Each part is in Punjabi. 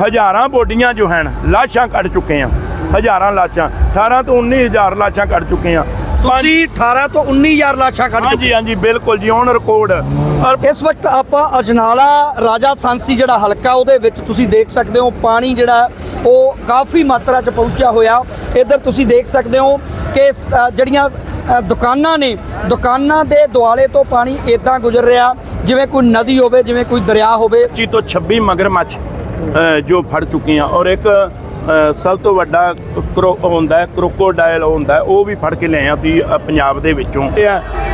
ਹਜ਼ਾਰਾਂ ਬੋਡੀਆਂ ਜੋ ਹਨ ਲਾਸ਼ਾਂ ਕੱਢ ਚੁੱਕੇ ਆ ਹਜ਼ਾਰਾਂ ਲਾਸ਼ਾਂ 18 ਤੋਂ 19000 ਲਾਸ਼ਾਂ ਕੱਢ ਚੁੱਕੇ ਆ ਤੁਸੀਂ 18 ਤੋਂ 19000 ਲਾਸ਼ਾਂ ਕੱਢ ਹਾਂਜੀ ਹਾਂਜੀ ਬਿਲਕੁਲ ਜੀ ਔਨ ਰਿਕਾਰਡ ਔਰ ਇਸ ਵਕਤ ਆਪਾਂ ਅਜਨਾਲਾ ਰਾਜਾ ਸਾਂਸੀ ਜਿਹੜਾ ਹਲਕਾ ਉਹਦੇ ਵਿੱਚ ਤੁਸੀਂ ਦੇਖ ਸਕਦੇ ਹੋ ਪਾਣੀ ਜਿਹੜਾ ਉਹ ਕਾਫੀ ਮਾਤਰਾ 'ਚ ਪਹੁੰਚਿਆ ਹੋਇਆ। ਇੱਧਰ ਤੁਸੀਂ ਦੇਖ ਸਕਦੇ ਹੋ ਕਿ ਜਿਹੜੀਆਂ ਦੁਕਾਨਾਂ ਨੇ ਦੁਕਾਨਾਂ ਦੇ ਦੁਆਲੇ ਤੋਂ ਪਾਣੀ ਇਦਾਂ ਗੁਜ਼ਰ ਰਿਹਾ ਜਿਵੇਂ ਕੋਈ ਨਦੀ ਹੋਵੇ ਜਿਵੇਂ ਕੋਈ ਦਰਿਆ ਹੋਵੇ। 25 ਤੋਂ 26 ਮਗਰਮੱਛ। ਜੋ ਫੜ ਚੁੱਕੇ ਆ ਔਰ ਇੱਕ ਸਭ ਤੋਂ ਵੱਡਾ ਕਰੋ ਹੁੰਦਾ ਹੈ ਕਰੋਕੋਡਾਈਲ ਹੁੰਦਾ ਉਹ ਵੀ ਫੜ ਕੇ ਲਿਆਏ ਆ ਅਸੀਂ ਪੰਜਾਬ ਦੇ ਵਿੱਚੋਂ।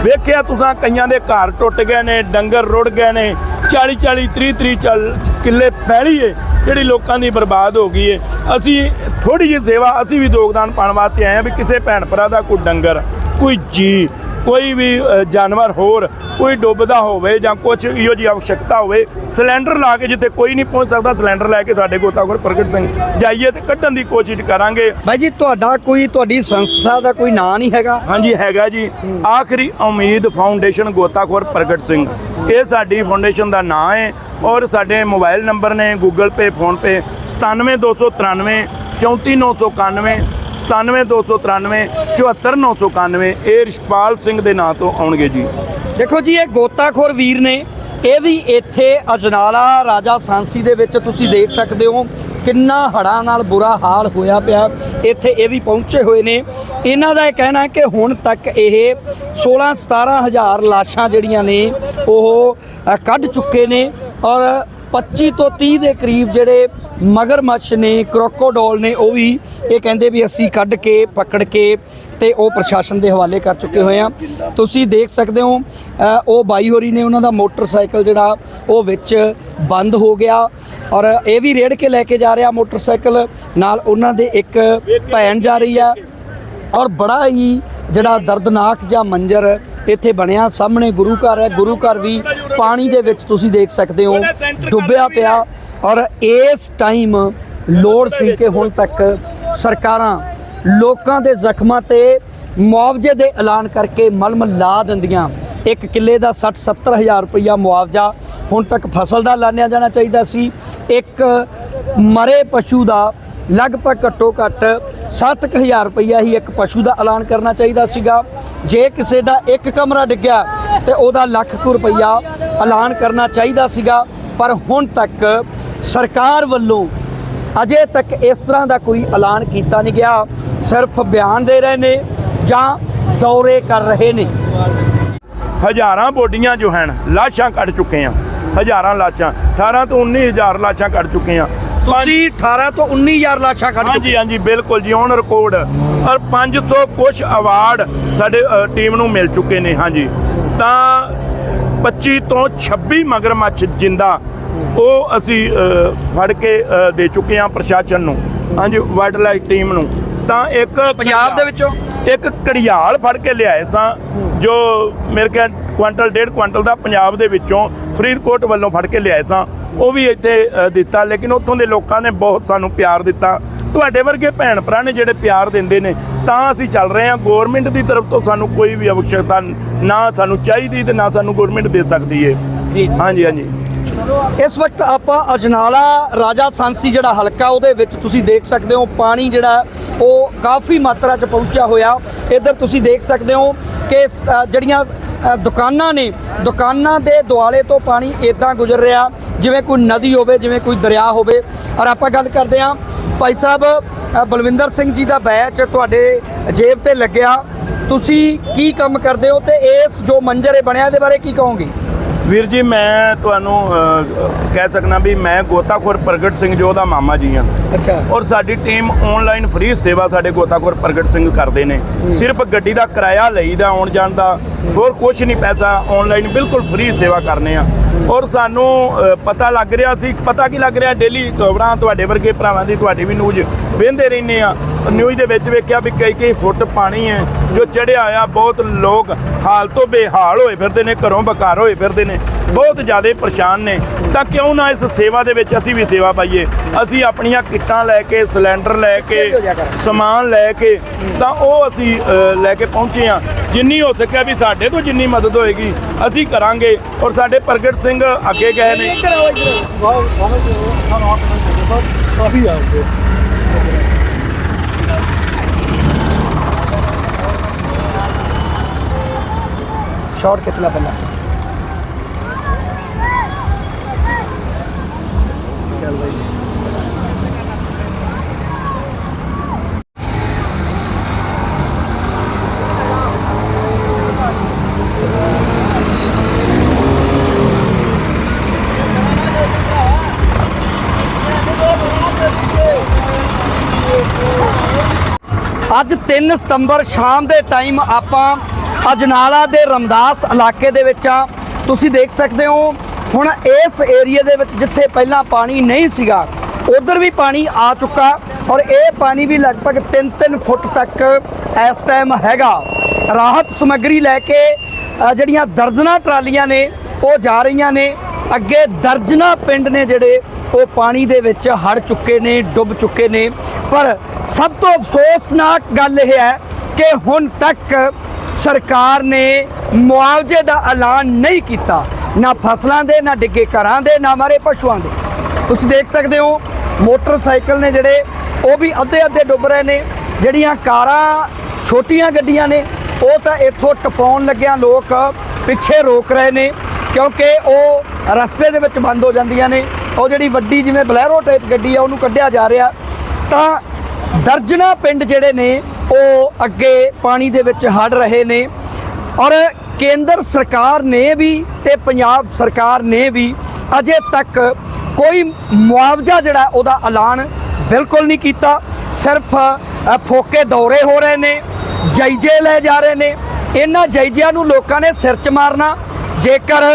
ਵੇਖਿਆ ਤੁਸੀਂ, ਕਈਆਂ ਦੇ ਘਰ ਟੁੱਟ ਗਏ ਨੇ, ਡੰਗਰ ਰੁੜ ਗਏ ਨੇ 40 40 30 30 ਚੱਲ ਕਿੱਲੇ ਪੈਲੀ ਜਿਹੜੀ ਲੋਕਾਂ ਦੀ ਬਰਬਾਦ ਹੋ ਗਈ ਏ। ਅਸੀਂ ਥੋੜੀ ਜਿਹੀ ਸੇਵਾ, ਅਸੀਂ ਵੀ ਯੋਗਦਾਨ ਪਾਉਣ ਵਾਸਤੇ ਆਏ ਆ ਵੀ ਕਿਸੇ ਭੈਣ ਭਰਾ ਦਾ ਕੋਈ ਡੰਗਰ, ਕੋਈ ਜੀ ਕੋਈ ਵੀ ਜਾਨਵਰ ਹੋਰ ਕੋਈ ਡੁੱਬਦਾ ਹੋਵੇ ਜਾਂ ਕੁਝ ਇਹੋ ਜੀ ਆਵਸ਼ਕਤਾ ਹੋਵੇ ਸਿਲੰਡਰ ਲਾ ਕੇ ਜਿੱਥੇ ਕੋਈ ਨਹੀਂ ਪਹੁੰਚ ਸਕਦਾ ਸਿਲੰਡਰ ਲੈ ਕੇ ਸਾਡੇ ਗੋਤਾਖੋਰ ਪ੍ਰਗਟ ਸਿੰਘ ਜਾਈਏ ਤੇ ਕੱਢਣ ਦੀ ਕੋਸ਼ਿਸ਼ ਕਰਾਂਗੇ। ਬਾਈ ਜੀ ਤੁਹਾਡਾ ਕੋਈ ਤੁਹਾਡੀ ਸੰਸਥਾ ਦਾ ਕੋਈ ਨਾਂ ਨਹੀਂ ਹੈਗਾ? ਹਾਂਜੀ ਹੈਗਾ ਜੀ। ਆਖਰੀ ਉਮੀਦ ਫਾਊਂਡੇਸ਼ਨ ਗੋਤਾਖੋਰ ਪ੍ਰਗਟ ਸਿੰਘ। ਇਹ ਸਾਡੀ ਫਾਊਂਡੇਸ਼ਨ ਦਾ ਨਾਂ ਹੈ ਔਰ ਸਾਡੇ ਮੋਬਾਈਲ ਨੰਬਰ ਨੇ ਗੂਗਲ ਪੇ ਫੋਨ ਪੇ 97293 34991 97293 74991 ਇਹ ਰਿਸ਼ਪਾਲ ਸਿੰਘ ਦੇ ਨਾਂ ਤੋਂ ਆਉਣਗੇ ਜੀ। ਦੇਖੋ ਜੀ, ਇਹ ਗੋਤਾਖੋਰ ਵੀਰ ਨੇ, ਇਹ ਵੀ ਇੱਥੇ ਅਜਨਾਲਾ ਰਾਜਾ ਸਾਂਸੀ ਦੇ ਵਿੱਚ ਤੁਸੀਂ ਦੇਖ ਸਕਦੇ ਹੋ ਕਿੰਨਾ ਹੜਾਂ ਨਾਲ ਬੁਰਾ ਹਾਲ ਹੋਇਆ ਪਿਆ। ਇੱਥੇ ਇਹ ਵੀ ਪਹੁੰਚੇ ਹੋਏ ਨੇ। ਇਹਨਾਂ ਦਾ ਇਹ ਕਹਿਣਾ ਕਿ ਹੁਣ ਤੱਕ ਇਹ 16 17 ਹਜ਼ਾਰ ਲਾਸ਼ਾਂ ਜਿਹੜੀਆਂ ਨੇ, ਉਹ ਕੱਢ ਚੁੱਕੇ ਨੇ ਔਰ 25 ਤੋਂ 30 ਦੇ ਕਰੀਬ ਜਿਹੜੇ ਮਗਰਮੱਛ ਨੇ ਕਰੋਕੋਡੋਲ ਨੇ, ਉਹ ਵੀ ਇਹ ਕਹਿੰਦੇ ਵੀ ਅਸੀਂ ਕੱਢ ਕੇ, ਪਕੜ ਕੇ ਤੇ ਉਹ ਪ੍ਰਸ਼ਾਸਨ ਦੇ ਹਵਾਲੇ ਕਰ ਚੁੱਕੇ ਹੋਏ ਆ। ਤੁਸੀਂ ਦੇਖ ਸਕਦੇ ਹੋ ਉਹ ਬਾਈ ਹੋਰੀ ਨੇ ਉਹਨਾਂ ਦਾ ਮੋਟਰਸਾਈਕਲ ਜਿਹੜਾ, ਉਹ ਵਿੱਚ ਬੰਦ ਹੋ ਗਿਆ ਔਰ ਇਹ ਵੀ ਰੇੜ ਕੇ ਲੈ ਕੇ ਜਾ ਰਿਹਾ ਮੋਟਰਸਾਈਕਲ। ਨਾਲ ਉਹਨਾਂ ਦੇ ਇੱਕ ਭੈਣ ਜਾ ਰਹੀ ਆ ਔਰ ਬੜਾ ਹੀ ਜਿਹੜਾ ਦਰਦਨਾਕ ਜਾਂ ਮੰਜ਼ਰ ਇੱਥੇ ਬਣਿਆ। ਸਾਹਮਣੇ ਗੁਰੂ ਘਰ ਹੈ। ਗੁਰੂ ਘਰ ਵੀ ਪਾਣੀ ਦੇ ਵਿੱਚ ਤੁਸੀਂ ਦੇਖ ਸਕਦੇ ਹੋ। ਡੁੱਬਿਆ ਪਿਆ। ਔਰ ਇਸ ਟਾਈਮ ਲੋੜ ਸੀ ਕਿ ਹੁਣ ਤੱਕ ਸਰਕਾਰਾਂ ਲੋਕਾਂ ਦੇ ਜ਼ਖਮਾਂ ਤੇ ਮੁਆਵਜ਼ੇ ਦੇ ਐਲਾਨ ਕਰਕੇ ਮਲਮ ਲਾ ਦਿੰਦੀਆਂ। ਇੱਕ ਕਿੱਲੇ ਦਾ 60 70 ਹਜ਼ਾਰ ਰੁਪਈਆ ਮੁਆਵਜ਼ਾ ਹੁਣ ਤੱਕ ਫਸਲ ਦਾ ਲਾਣਿਆ ਜਾਣਾ ਚਾਹੀਦਾ ਸੀ। ਇੱਕ ਮਰੇ ਪਸ਼ੂ ਦਾ ਲਗਭਗ ਘੱਟੋ ਘੱਟ 7000 ਰੁਪਈਆ ਹੀ ਇੱਕ ਪਸ਼ੂ ਦਾ ਐਲਾਨ ਕਰਨਾ ਚਾਹੀਦਾ ਸੀਗਾ। ਜੇ ਕਿਸੇ ਦਾ ਇੱਕ ਕਮਰਾ ਡਿੱਗਿਆ ਤੇ ਉਹਦਾ ਲੱਖ ਕੁ ਰੁਪਈਆ ਐਲਾਨ ਕਰਨਾ ਚਾਹੀਦਾ ਸੀਗਾ। ਪਰ ਹੁਣ ਤੱਕ ਸਰਕਾਰ ਵੱਲੋਂ ਅਜੇ ਤੱਕ ਇਸ ਤਰ੍ਹਾਂ ਦਾ ਕੋਈ ਐਲਾਨ ਕੀਤਾ ਨਹੀਂ ਗਿਆ। ਸਿਰਫ ਬਿਆਨ ਦੇ ਰਹੇ ਨੇ ਜਾਂ ਦੌਰੇ ਕਰ ਰਹੇ ਨੇ। ਹਜ਼ਾਰਾਂ ਬੋਡੀਆਂ ਜੋ ਹਨ, ਲਾਸ਼ਾਂ ਕੱਢ ਚੁੱਕੇ ਆ ਹਜ਼ਾਰਾਂ ਲਾਸ਼ਾਂ। 18 ਤੋਂ 19000 ਲਾਸ਼ਾਂ ਕੱਢ ਚੁੱਕੇ ਆ ਤੁਸੀਂ 18 ਤੋਂ 19000 ਲਾਸ਼ਾਂ ਕੱਢ ਚੁੱਕੇ ਹਾਂਜੀ ਹਾਂਜੀ ਬਿਲਕੁਲ ਜੀ ਔਨ ਰਿਕਾਰਡ ਔਰ 500 ਕੁਛ ਅਵਾਰਡ ਸਾਡੇ ਟੀਮ ਨੂੰ ਮਿਲ ਚੁੱਕੇ ਨੇ ਹਾਂਜੀ। ਤਾਂ 25 ਤੋਂ 26 ਮਗਰਮੱਛ ਜਿੰਦਾ ਉਹ ਅਸੀਂ ਫੜ ਕੇ ਦੇ ਚੁੱਕੇ ਹਾਂ ਪ੍ਰਸ਼ਾਸਨ ਨੂੰ ਹਾਂਜੀ ਵਾਈਲਡ ਲਾਈਫ ਟੀਮ ਨੂੰ। ਤਾਂ ਇੱਕ ਪੰਜਾਬ ਦੇ ਵਿੱਚੋਂ? ਇੱਕ ਕੜਿਆਲ ਫੜ ਕੇ ਲਿਆਏ ਸਾਂ ਜੋ ਮੇਰੇ ਖਿਆਲ ਕੁਆਂਟਲ ਡੇਢ ਕੁਆਂਟਲ ਦਾ ਪੰਜਾਬ ਦੇ ਵਿੱਚੋਂ ਫਰੀਦਕੋਟ ਵੱਲੋਂ ਫੜ ਕੇ ਲਿਆਏ ਸਾਂ। ਉਹ ਵੀ ਇੱਥੇ ਦਿੱਤਾ। ਲੇਕਿਨ ਉੱਥੋਂ ਦੇ ਲੋਕਾਂ ਨੇ ਬਹੁਤ ਸਾਨੂੰ ਪਿਆਰ ਦਿੱਤਾ। ਤੁਹਾਡੇ ਵਰਗੇ ਭੈਣ ਭਰਾ ਨੇ ਜਿਹੜੇ ਪਿਆਰ ਦਿੰਦੇ ਨੇ ਤਾਂ ਅਸੀਂ ਚੱਲ ਰਹੇ ਹਾਂ। ਗਵਰਨਮੈਂਟ ਦੀ ਤਰਫ ਤੋਂ ਸਾਨੂੰ ਕੋਈ ਵੀ ਆਵਸ਼ਕਤਾ ਨਾ ਸਾਨੂੰ ਚਾਹੀਦੀ ਤੇ ਨਾ ਸਾਨੂੰ ਗਵਰਨਮੈਂਟ ਦੇ ਸਕਦੀ ਜੀ। ਹਾਂਜੀ ਹਾਂਜੀ। ਇਸ ਵਕਤ ਆਪਾਂ ਅਜਨਾਲਾ ਰਾਜਾ ਸਾਂਸੀ ਜਿਹੜਾ ਹਲਕਾ ਉਹਦੇ ਵਿੱਚ ਤੁਸੀਂ ਦੇਖ ਸਕਦੇ ਹੋ ਪਾਣੀ ਜਿਹੜਾ ਉਹ ਕਾਫੀ ਮਾਤਰਾ 'ਚ ਪਹੁੰਚਿਆ ਹੋਇਆ। ਇੱਧਰ ਤੁਸੀਂ ਦੇਖ ਸਕਦੇ ਹੋ ਕਿ ਜਿਹੜੀਆਂ ਦੁਕਾਨਾਂ ਨੇ ਦੁਕਾਨਾਂ ਦੇ ਦੁਆਲੇ ਤੋਂ ਪਾਣੀ ਇਦਾਂ ਗੁਜ਼ਰ ਰਿਹਾ। ਜਿਵੇਂ ਕੋਈ ਨਦੀ ਹੋਵੇ ਜਿਵੇਂ ਕੋਈ ਦਰਿਆ ਹੋਵੇ। ਔਰ ਆਪਾਂ ਗੱਲ ਕਰਦੇ ਹਾਂ ਭਾਈ ਸਾਹਿਬ ਬਲਵਿੰਦਰ ਸਿੰਘ ਜੀ ਦਾ ਬੈਚ ਤੁਹਾਡੇ ਜੇਬ ਤੇ ਲੱਗਿਆ। ਤੁਸੀਂ ਕੀ ਕੰਮ ਕਰਦੇ ਹੋ ਤੇ ਇਸ ਜੋ ਮੰਜ਼ਰ ਇਹ ਬਣਿਆ ਇਹਦੇ ਬਾਰੇ ਕੀ ਕਹੋਗੇ? ਵੀਰ ਜੀ ਮੈਂ ਤੁਹਾਨੂੰ ਕਹਿ ਸਕਣਾ ਵੀ ਮੈਂ ਗੋਤਾਖੋਰ ਪ੍ਰਗਟ ਸਿੰਘ ਜੋ ਉਹਦਾ ਮਾਮਾ ਜੀ ਹਾਂ ਅੱਛਾ। ਔਰ ਸਾਡੀ ਟੀਮ ਆਨਲਾਈਨ ਫ੍ਰੀ ਸੇਵਾ ਸਾਡੇ ਗੋਤਾਖੋਰ ਪ੍ਰਗਟ ਸਿੰਘ ਕਰਦੇ ਨੇ। ਸਿਰਫ ਗੱਡੀ ਦਾ ਕਿਰਾਇਆ ਲਈਦਾ ਆਉਣ ਜਾਣ ਦਾ ਹੋਰ ਕੁਝ ਨਹੀਂ ਪੈਸਾ ਆਨਲਾਈਨ ਬਿਲਕੁਲ ਫ੍ਰੀ ਸੇਵਾ ਕਰਨੇ ਆ। ਔਰ ਸਾਨੂੰ ਪਤਾ ਲੱਗ ਰਿਹਾ ਸੀ, ਪਤਾ ਕੀ ਲੱਗ ਰਿਹਾ ਡੇਲੀ ਖਬਰਾਂ ਤੁਹਾਡੇ ਵਰਗੇ ਭਰਾਵਾਂ ਦੀ ਤੁਹਾਡੀ ਵੀ ਨਿਊਜ਼ ਵੇਂਦੇ ਰਹਿੰਦੇ ਆ ਨਿਊਜ਼ ਦੇ ਵਿੱਚ ਵੇਖਿਆ ਵੀ ਕਈ ਕਈ ਫੁੱਟ ਪਾਣੀ ਹੈ, ਜੋ ਚੜਿਆ ਆ, ਬਹੁਤ ਲੋਕ ਹਾਲ ਤੋਂ ਬੇਹਾਲ ਹੋਏ ਫਿਰਦੇ ਨੇ, ਘਰੋਂ ਬਕਾਰ ਹੋਏ ਫਿਰਦੇ ਨੇ, ਬਹੁਤ ਜ਼ਿਆਦਾ ਪਰੇਸ਼ਾਨ ਨੇ। ਤਾਂ ਕਿਉਂ ਨਾ ਇਸ ਸੇਵਾ ਦੇ ਵਿੱਚ ਅਸੀਂ ਵੀ ਸੇਵਾ ਪਾਈਏ? ਅਸੀਂ ਆਪਣੀਆਂ ਕਿੱਟਾਂ ਲੈ ਕੇ ਸਿਲੰਡਰ ਲੈ ਕੇ। ਸਮਾਨ ਲੈ ਕੇ ਤਾਂ ਉਹ ਅਸੀਂ ਲੈ ਕੇ ਪਹੁੰਚੇ ਆ ਜਿੰਨੀ ਹੋ ਸਕਿਆ ਵੀ ਸਾਡੇ ਤੋਂ ਜਿੰਨੀ ਮਦਦ ਹੋਏਗੀ ਅਸੀਂ ਕਰਾਂਗੇ। ਔਰ ਸਾਡੇ ਪ੍ਰਗਟ ਸਿੰਘ ਅੱਗੇ ਗਏ ਨੇ। ਕਾਫੀ ਆ ਅੱਜ 3 ਸਤੰਬਰ ਸ਼ਾਮ ਦੇ ਟਾਈਮ ਆਪਾਂ ਅਜਨਾਲਾ ਦੇ ਰਮਦਾਸ ਇਲਾਕੇ ਦੇ ਵਿੱਚ ਆ। ਤੁਸੀਂ ਦੇਖ ਸਕਦੇ ਹੋ ਹੁਣ ਇਸ ਏਰੀਆ ਦੇ ਵਿੱਚ ਜਿੱਥੇ ਪਹਿਲਾਂ ਪਾਣੀ ਨਹੀਂ ਸੀਗਾ, ਉਧਰ ਵੀ ਪਾਣੀ ਆ ਚੁੱਕਾ ਔਰ ਇਹ ਪਾਣੀ ਵੀ ਲਗਭਗ 3-3 ਫੁੱਟ ਤੱਕ ਇਸ ਟਾਈਮ ਹੈਗਾ। ਰਾਹਤ ਸਮੱਗਰੀ ਲੈ ਕੇ ਜਿਹੜੀਆਂ ਦਰਜਨਾਂ ਟਰਾਲੀਆਂ ਨੇ, ਉਹ ਜਾ ਰਹੀਆਂ ਨੇ। ਅੱਗੇ ਦਰਜਨਾਂ ਪਿੰਡ ਨੇ ਜਿਹੜੇ, ਉਹ ਪਾਣੀ ਦੇ ਵਿੱਚ ਹੜ ਚੁੱਕੇ ਨੇ, ਡੁੱਬ ਚੁੱਕੇ ਨੇ। ਪਰ ਸਭ ਤੋਂ ਅਫਸੋਸਨਾਕ ਗੱਲ ਇਹ ਹੈ ਕਿ ਹੁਣ ਤੱਕ ਸਰਕਾਰ ਨੇ ਮੁਆਵਜ਼ੇ ਦਾ ਐਲਾਨ ਨਹੀਂ ਕੀਤਾ। ਨਾ ਫਸਲਾਂ ਦੇ, ਨਾ ਡਿੱਗੇ ਘਰਾਂ ਦੇ, ਨਾ ਮਾਰੇ ਪਸ਼ੂਆਂ ਦੇ। ਤੁਸੀਂ ਦੇਖ ਸਕਦੇ ਹੋ, ਮੋਟਰਸਾਈਕਲ ਨੇ ਜਿਹੜੇ, ਉਹ ਵੀ ਅੱਧੇ ਅੱਧੇ ਡੁੱਬ ਰਹੇ ਨੇ। ਜਿਹੜੀਆਂ ਕਾਰਾਂ, ਛੋਟੀਆਂ ਗੱਡੀਆਂ ਨੇ, ਉਹ ਤਾਂ ਇੱਥੋਂ ਟਪਾਉਣ ਲੱਗਿਆਂ ਲੋਕ ਪਿੱਛੇ ਰੋਕ ਰਹੇ ਨੇ, ਕਿਉਂਕਿ ਉਹ ਰਸਤੇ ਦੇ ਵਿੱਚ ਬੰਦ ਹੋ ਜਾਂਦੀਆਂ ਨੇ। ਉਹ ਜਿਹੜੀ ਵੱਡੀ ਜਿਵੇਂ ਬਲੈਰੋ ਟਾਈਪ ਗੱਡੀ ਆ, ਉਹਨੂੰ ਕੱਢਿਆ ਜਾ ਰਿਹਾ। ਤਾਂ ਦਰਜਨਾ ਪਿੰਡ ਜਿਹੜੇ ਨੇ, ਉਹ ਅੱਗੇ ਪਾਣੀ ਦੇ ਵਿੱਚ ਹੜ ਰਹੇ ਨੇ। ਔਰ ਕੇਂਦਰ ਸਰਕਾਰ ਨੇ ਵੀ ਤੇ ਪੰਜਾਬ ਸਰਕਾਰ ਨੇ ਵੀ ਅਜੇ ਤੱਕ ਕੋਈ ਮੁਆਵਜ਼ਾ ਜਿਹੜਾ ਉਹਦਾ ਐਲਾਨ ਬਿਲਕੁਲ ਨਹੀਂ ਕੀਤਾ। ਸਿਰਫ ਫੋਕੇ ਦੌਰੇ ਹੋ ਰਹੇ ਨੇ ਜਾਇਜ਼ੇ ਲੈ ਜਾ ਰਹੇ ਨੇ। ਇਹਨਾਂ ਜਾਇਜ਼ਿਆਂ ਨੂੰ ਲੋਕਾਂ ਨੇ ਸਿਰ 'ਚ ਮਾਰਨਾ। ਜੇਕਰ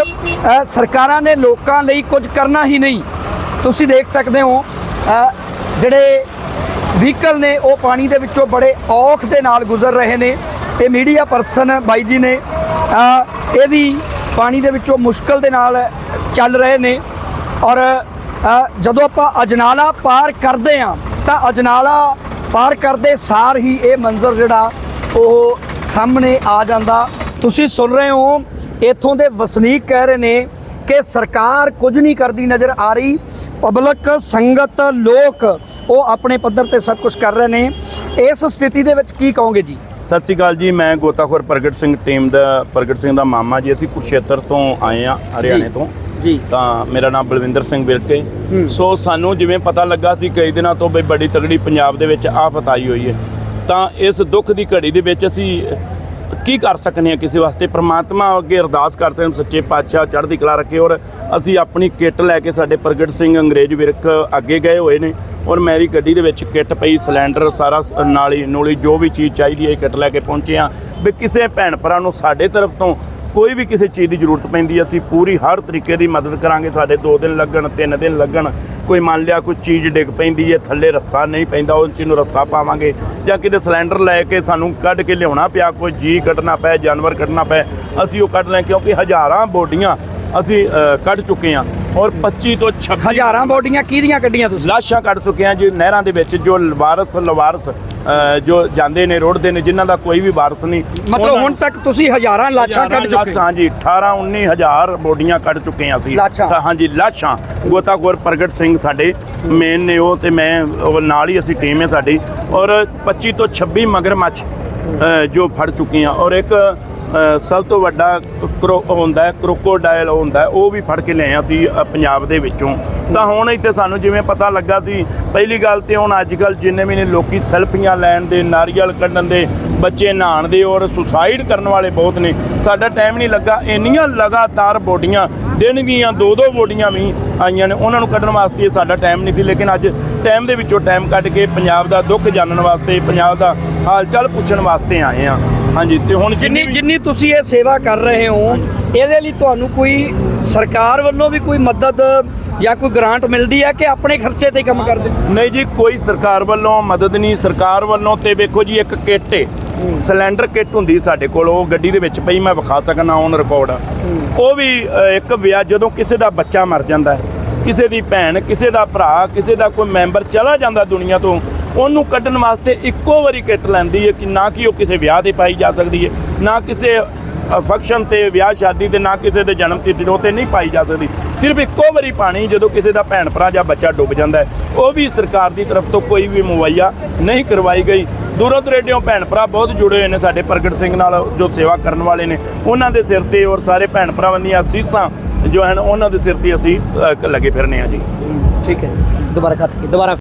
ਸਰਕਾਰਾਂ ਨੇ ਲੋਕਾਂ ਲਈ ਕੁਝ ਕਰਨਾ ਹੀ ਨਹੀਂ, ਤੁਸੀਂ ਦੇਖ ਸਕਦੇ ਹੋ ਜਿਹੜੇ ਵਹੀਕਲ ਨੇ, ਉਹ ਪਾਣੀ ਦੇ ਵਿੱਚੋਂ ਬੜੇ ਔਖ ਦੇ ਨਾਲ ਗੁਜ਼ਰ ਰਹੇ ਨੇ। ਤੇ ਮੀਡੀਆ ਪਰਸਨ ਬਾਈ ਜੀ ਨੇ ਇਹ ਵੀ ਪਾਣੀ ਦੇ ਵਿੱਚੋਂ ਮੁਸ਼ਕਲ ਦੇ ਨਾਲ ਚੱਲ ਰਹੇ ਨੇ। ਔਰ ਜਦੋਂ ਆਪਾਂ ਅਜਨਾਲਾ ਪਾਰ ਕਰਦੇ ਆ ਤਾਂ ਅਜਨਾਲਾ ਪਾਰ ਕਰਦੇ ਸਾਰ ਹੀ ਇਹ ਮੰਜ਼ਰ ਜਿਹੜਾ, ਉਹ ਸਾਹਮਣੇ ਆ ਜਾਂਦਾ। ਤੁਸੀਂ ਸੁਣ ਰਹੇ ਹੋ, ਇੱਥੋਂ ਦੇ ਵਸਨੀਕ ਕਹਿ ਰਹੇ ਨੇ ਕਿ ਸਰਕਾਰ ਕੁਝ ਨਹੀਂ ਕਰਦੀ ਨਜ਼ਰ ਆ ਰਹੀ। ਪਬਲਿਕ, ਸੰਗਤ, ਲੋਕ, ਉਹ ਆਪਣੇ ਪੱਧਰ ਤੇ ਸਭ ਕੁਝ ਕਰ ਰਹੇ ਨੇ। ਇਸ ਸਥਿਤੀ ਦੇ ਵਿੱਚ ਕੀ ਕਹੋਗੇ ਜੀ? ਸਤਿ ਸ਼੍ਰੀ ਅਕਾਲ ਜੀ ਮੈਂ ਗੋਤਾਖੋਰ ਪ੍ਰਗਟ ਸਿੰਘ ਟੀਮ ਦਾ ਪ੍ਰਗਟ ਸਿੰਘ ਦਾ ਮਾਮਾ ਜੀ। ਅਸੀਂ ਕੁਰਸ਼ੇਤਰ ਤੋਂ ਆਏ ਆ ਹਰਿਆਣੇ ਤੋਂ। ਜੀ। ਤਾਂ ਮੇਰਾ ਨਾਮ ਬਲਵਿੰਦਰ ਸਿੰਘ ਵਿਰਕੇ। ਸੋ ਸਾਨੂੰ ਜਿਵੇਂ ਪਤਾ ਲੱਗਾ ਸੀ ਕਈ ਦਿਨਾਂ ਤੋਂ ਬਈ ਬੜੀ ਤਗੜੀ ਪੰਜਾਬ ਦੇ ਵਿੱਚ ਆਫਤ ਆਈ ਹੋਈ ਹੈ। ਤਾਂ ਇਸ ਦੁੱਖ ਦੀ ਘੜੀ ਦੇ ਵਿੱਚ ਅਸੀਂ ਕੀ ਕਰ ਸਕਨੇ ਆ ਕਿਸੇ ਵਾਸਤੇ? ਪ੍ਰਮਾਤਮਾ ਅੱਗੇ ਅਰਦਾਸ ਕਰਦੇ ਹਾਂ ਸੱਚੇ ਪਾਤਸ਼ਾਹ ਚੜ੍ਹਦੀ ਕਲਾ ਰੱਖੇ ਔਰ ਅਸੀਂ ਆਪਣੀ ਕਿੱਟ ਲੈ ਕੇ ਸਾਡੇ ਪ੍ਰਗਟ ਸਿੰਘ ਅੰਗਰੇਜ਼ ਵਿਰਕ ਅੱਗੇ ਗਏ ਹੋਏ ਨੇ ਔਰ ਮੇਰੀ ਗੱਡੀ ਦੇ ਵਿੱਚ ਕਿੱਟ ਪਈ, ਸਿਲੰਡਰ ਸਾਰਾ ਨਾਲੀ, ਨੂਲੀ, ਜੋ ਵੀ ਚੀਜ਼ ਚਾਹੀਦੀ ਹੈ ਕਿੱਟ ਲੈ ਕੇ ਪਹੁੰਚੇ ਆ ਵੀ ਕਿਸੇ ਭੈਣ ਭਰਾ ਨੂੰ ਸਾਡੇ ਤਰਫ ਤੋਂ ਕੋਈ ਵੀ ਕਿਸੇ ਚੀਜ਼ ਦੀ ਜ਼ਰੂਰਤ ਪੈਂਦੀ ਅਸੀਂ ਪੂਰੀ ਹਰ ਤਰੀਕੇ ਦੀ ਮਦਦ ਕਰਾਂਗੇ, ਸਾਡੇ 2 ਦਿਨ ਲੱਗਣ 3 ਦਿਨ ਲੱਗਣ ਕੋਈ ਮੰਨ ਲਿਆ ਕੋਈ ਚੀਜ਼ ਡਿੱਗ ਪੈਂਦੀ ਹੈ, ਥੱਲੇ ਰੱਸਾ ਨਹੀਂ ਪੈਂਦਾ ਉਹ ਚੀਜ਼ ਨੂੰ ਰੱਸਾ ਪਾਵਾਂਗੇ ਜਾਂ ਕਿਤੇ ਸਿਲੰਡਰ ਲੈ ਕੇ ਸਾਨੂੰ ਕੱਢ ਕੇ ਲਿਆਉਣਾ ਪਿਆ, ਕੋਈ ਜੀ ਕੱਢਣਾ ਪਏ ਜਾਨਵਰ ਕੱਢਣਾ ਪਏ ਅਸੀਂ ਉਹ ਕੱਢ ਲੈ ਕਿਉਂਕਿ ਹਜ਼ਾਰਾਂ ਬੋਡੀਆਂ ਅਸੀਂ ਕੱਢ ਚੁੱਕੇ ਹਾਂ ਔਰ 25 ਤੋਂ 26 ਹਜ਼ਾਰਾਂ ਬੋਡੀਆਂ ਕਿਹਦੀਆਂ ਕੱਢੀਆਂ ਤੁਸੀਂ? ਲਾਸ਼ਾਂ ਕੱਢ ਚੁੱਕੇ ਹਾਂ ਜੀ ਨਹਿਰਾਂ ਦੇ ਵਿੱਚ ਜੋ ਵਾਰਸ ਲਵਾਰਸ ਜੋ ਜਾਂਦੇ ਨੇ ਰੋੜਦੇ ਨੇ ਜਿਨ੍ਹਾਂ ਦਾ ਕੋਈ ਵੀ ਵਾਰਸ ਨਹੀਂ ਮਤਲਬ ਹੁਣ ਤੱਕ ਤੁਸੀਂ ਹਜ਼ਾਰਾਂ ਲਾਸ਼ਾਂ ਕੱਢ ਚੁੱਕੇ ਹੋ। ਹਾਂ ਜੀ 18 19 ਹਜ਼ਾਰ ਬੋਡੀਆਂ ਕੱਢ ਚੁੱਕੇ ਹਾਂ ਅਸੀਂ। ਤਾਂ ਹਾਂਜੀ ਲਾਸ਼ਾਂ। ਗੋਤਾਖੋਰ ਪ੍ਰਗਟ ਸਿੰਘ ਸਾਡੇ ਮੇਨ ਨੇ ਉਹ ਤੇ ਮੈਂ ਨਾਲ ਹੀ ਅਸੀਂ ਟੀਮ ਹੈ ਸਾਡੀ। ਔਰ 25 ਤੋਂ 26 ਮਗਰਮੱਛ ਜੋ ਫੜ ਚੁੱਕੇ ਹਾਂ। ਔਰ ਇੱਕ ਸਭ ਤੋਂ ਵੱਡਾ ਕਰੋ ਹੁੰਦਾ ਹੈ ਹੁੰਦਾ ਉਹ ਵੀ ਫੜ ਕੇ ਲਿਆਇਆ ਸੀ ਪੰਜਾਬ ਦੇ ਵਿੱਚੋਂ। ਤਾਂ ਹੁਣ ਇੱਥੇ ਸਾਨੂੰ ਜਿਵੇਂ ਪਤਾ ਲੱਗਾ ਸੀ, ਪਹਿਲੀ ਗੱਲ ਤੇ ਹੁਣ ਅੱਜ ਕੱਲ ਜਿੰਨੇ ਵੀ ਨੇ ਲੋਕੀ ਸੈਲਫੀਆਂ ਲੈਣ ਦੇ, ਨਾਰੀਅਲ ਕੱਢਣ ਦੇ, ਬੱਚੇ ਨਹਾਣ ਦੇ ਔਰ ਸੁਸਾਈਡ ਕਰਨ ਵਾਲੇ ਬਹੁਤ ਨੇ। ਸਾਡਾ ਟਾਈਮ ਨਹੀਂ ਲੱਗਾ, ਇੰਨੀਆਂ ਲਗਾਤਾਰ ਬੋਡੀਆਂ, ਦਿਨ ਦੀਆਂ ਦੋ ਦੋ ਬੋਡੀਆਂ ਵੀ ਆਈਆਂ ਨੇ, ਉਹਨਾਂ ਨੂੰ ਕੱਢਣ ਵਾਸਤੇ ਸਾਡਾ ਟਾਈਮ ਨਹੀਂ ਸੀ, ਲੇਕਿਨ ਅੱਜ ਟਾਈਮ ਦੇ ਵਿੱਚੋਂ ਟਾਈਮ ਕੱਢ ਕੇ ਪੰਜਾਬ ਦਾ ਦੁੱਖ ਜਾਣਨ ਵਾਸਤੇ, ਪੰਜਾਬ ਦਾ ਹਾਲ ਚਾਲ ਪੁੱਛਣ ਵਾਸਤੇ ਆਏ ਆ। ਹਾਂਜੀ ਤੇ ਹੁਣ ਜਿੰਨੀ ਜਿੰਨੀ ਤੁਸੀਂ ਇਹ ਸੇਵਾ ਕਰ ਰਹੇ ਹੋ ਇਹਦੇ ਲਈ ਤੁਹਾਨੂੰ ਕੋਈ ਸਰਕਾਰ ਵੱਲੋਂ ਵੀ ਕੋਈ ਮਦਦ ਜਾਂ ਕੋਈ ਗ੍ਰਾਂਟ ਮਿਲਦੀ ਹੈ ਕਿ ਆਪਣੇ ਖਰਚੇ ਤੇ ਹੀ ਕੰਮ ਕਰਦੇ? ਹੋ? ਨਹੀਂ ਜੀ ਕੋਈ ਸਰਕਾਰ ਵੱਲੋਂ ਮਦਦ ਨਹੀਂ। ਸਰਕਾਰ ਵੱਲੋਂ ਤੇ ਵੇਖੋ ਜੀ ਇੱਕ ਕਿੱਟ ਏ। ਸਿਲੰਡਰ ਕਿੱਟ ਹੁੰਦੀ ਸਾਡੇ ਕੋਲ ਉਹ ਗੱਡੀ ਦੇ ਵਿੱਚ ਪਈ ਮੈਂ ਵਿਖਾ ਸਕਣਾ ਔਨ ਰਿਕਾਰਡ ਉਹ ਵੀ ਇੱਕ ਵਿਆਹ ਜਦੋਂ ਕਿਸੇ ਦਾ ਬੱਚਾ ਮਰ ਜਾਂਦਾ ਹੈ ਕਿਸੇ ਦੀ ਭੈਣ ਕਿਸੇ ਦਾ ਭਰਾ ਕਿਸੇ ਦਾ ਕੋਈ ਮੈਂਬਰ ਚਲਾ ਜਾਂਦਾ ਦੁਨੀਆ ਤੋਂ ਉਹਨੂੰ ਕੱਢਣ ਵਾਸਤੇ ਇੱਕੋ ਵਾਰੀ ਕਿੱਟ ਲੈਂਦੀ ਹੈ ਕਿ ਨਾ ਕਿ ਉਹ ਕਿਸੇ ਵਿਆਹ ਤੇ ਪਾਈ ਜਾ ਸਕਦੀ ਹੈ, ਨਾ ਕਿਸੇ ਫੰਕਸ਼ਨ ਤੇ ਵਿਆਹ, ਸ਼ਾਦੀ ਤੇ, ਨਾ ਕਿਸੇ ਦੇ ਜਨਮ ਤਿਥੀ ਤੇ ਨਹੀਂ ਪਾਈ ਜਾ ਸਕਦੀ। ਸਿਰਫ ਇੱਕੋ ਵਾਰੀ ਪਾਣੀ ਜਦੋਂ ਕਿਸੇ ਦਾ ਭੈਣ ਭਰਾ ਜਾਂ ਬੱਚਾ ਡੁੱਬ ਜਾਂਦਾ ਹੈ। ਉਹ ਵੀ ਸਰਕਾਰ ਦੀ ਤਰਫ ਤੋਂ ਕੋਈ ਵੀ ਮੁਹੱਈਆ ਨਹੀਂ ਕਰਵਾਈ ਗਈ। ਦੂਰੋਂ ਦੁਰੇਡਿਓਂ ਭੈਣ ਭਰਾ ਬਹੁਤ ਜੁੜੇ ਹੋਏ ਨੇ ਸਾਡੇ ਪ੍ਰਗਟ ਸਿੰਘ ਨਾਲ, ਜੋ ਸੇਵਾ ਕਰਨ ਵਾਲੇ ਨੇ। ਉਹਨਾਂ ਦੇ ਸਿਰ ਤੇ ਔਰ ਸਾਰੇ ਭੈਣ ਭਰਾਵਾਂ ਦੀਆਂ ਅਸੀਸਾਂ ਜੋ ਹਨ, ਉਹਨਾਂ ਦੇ ਸਿਰ ਤੇ ਅਸੀਂ ਲੱਗੇ ਫਿਰਨੇ ਆ ਜੀ। ਠੀਕ ਹੈ ਦੁਬਾਰਾ ਕੱਟ ਕੇ ਦੁਬਾਰਾ